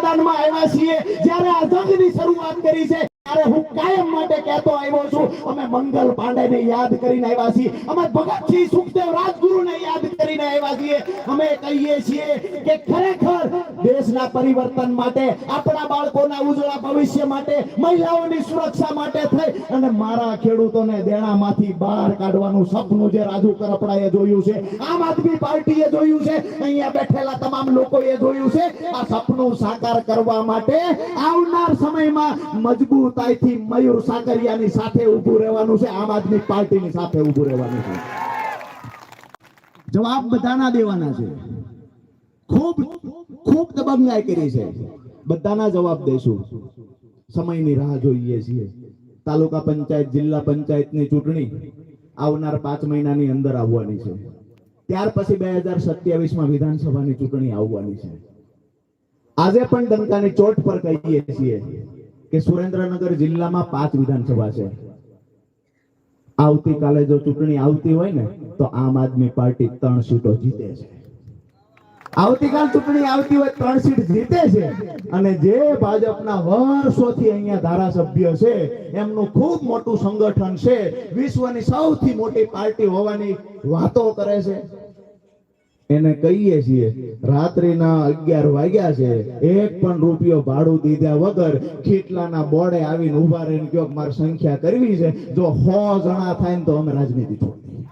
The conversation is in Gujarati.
મેદાનમાં આવ્યા છીએ. જ્યારે આ જંગની શરૂઆત કરી છે ત્યારે હું કાયમ માટે કહેતો આવ્યો છું, અમે મંગલ પાંડેને યાદ કરીને આવ્યા છીએ. અમે ભગતસિંહ સુખદેવ રાજગુરુને યાદ કરીને આવ્યા છીએ. અમે કહીએ છીએ કે ખરેખર દેશના પરિવર્તન માટે, આપણા બાળકોના ઉજળા ભવિષ્ય માટે, મહિલાઓની સુરક્ષા માટે થઈ અને મારા ખેડૂતોને દેણામાંથી બહાર કાઢવાનું સપનું જે રાજુ કરપડાએ જોયું છે, આમ આદમી પાર્ટીએ જોયું છે, અહીંયા બેઠેલા તમામ લોકોએ જોયું છે, આ સપનું સાકાર કરવા માટે આવનાર સમયમાં મજબૂતાઈથી મયુર સાકરિયાની સાથે ઊભું રહેવાનું છે. આમ આદમી પાર્ટીની સાથે ઊભું રહેવાનું છે. જવાબ બધાના દેવાના છે. ખૂબ ખૂબ દબંગાઈ કરી છે. બધાના જવાબ દેશું. સમયની રાહ જોઈએ છીએ. તાલુકા પંચાયત, જિલ્લા પંચાયતની ચૂંટણી આવનાર પાંચ મહિનાની અંદર આવવાની છે. ત્યાર પછી બે હજાર સત્યાવીસમાં વિધાનસભાની ચૂંટણી આવવાની છે. આજે પણ ડંકાની ચોટ પર કહીએ છીએ. કે સુરેન્દ્રનગર જિલ્લામાં પાંચ વિધાનસભા છે. આવતીકાલે જો ચૂંટણી આવતી હોય ને, તો આમ આદમી પાર્ટી ત્રણ સીટો જીતે છે. આવતીકાલ ચૂંટણી આવતી હોય ત્રણ સીટ જીતે છે. અને જે ભાજપના વર્ષોથી અહીંયા ધારાસભ્ય છે, એમનું ખૂબ મોટું સંગઠન છે. વિશ્વની સૌથી મોટી પાર્ટી હોવાની વાતો કરે છે. એને કહીએ છીએ, રાત્રિના અગિયાર વાગ્યા છે, એક પણ રૂપિયો ભાડું દીધા વગર ખીટલાના બોર્ડે આવીને ઊભા રહીને કયો મારે સંખ્યા કરવી છે, જો સો જણા થાય ને તો અમે રાજનીતિ છોડી